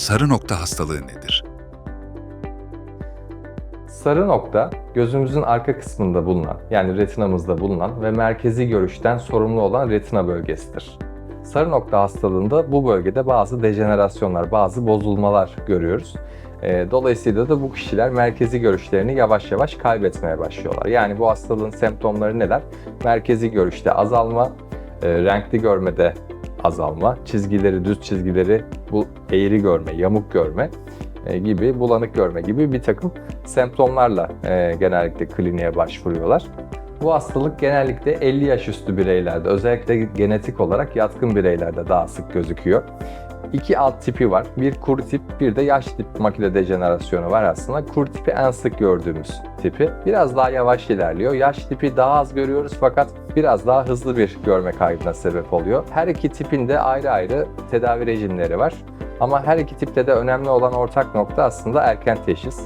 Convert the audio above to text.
sarı nokta hastalığı nedir? Sarı nokta gözümüzün arka kısmında bulunan yani retinamızda bulunan ve merkezi görüşten sorumlu olan retina bölgesidir. Sarı nokta hastalığında bu bölgede bazı dejenerasyonlar, bazı bozulmalar görüyoruz. Ee, Dolayısıyla da bu kişiler merkezi görüşlerini yavaş yavaş kaybetmeye başlıyorlar. Yani bu hastalığın semptomları neler? Merkezi görüşte azalma, e, renkli görmede azalma, çizgileri, düz çizgileri bu eğri görme, yamuk görme e, gibi, bulanık görme gibi bir takım semptomlarla e, genellikle kliniğe başvuruyorlar. Bu hastalık genellikle 50 yaş üstü bireylerde, özellikle genetik olarak yatkın bireylerde daha sık gözüküyor. İki alt tipi var. Bir kuru tip, bir de yaş tip makine dejenerasyonu var aslında. Kuru tipi en sık gördüğümüz tipi. Biraz daha yavaş ilerliyor. Yaş tipi daha az görüyoruz fakat biraz daha hızlı bir görme kaybına sebep oluyor. Her iki tipin de ayrı ayrı tedavi rejimleri var. Ama her iki tipte de önemli olan ortak nokta aslında erken teşhis.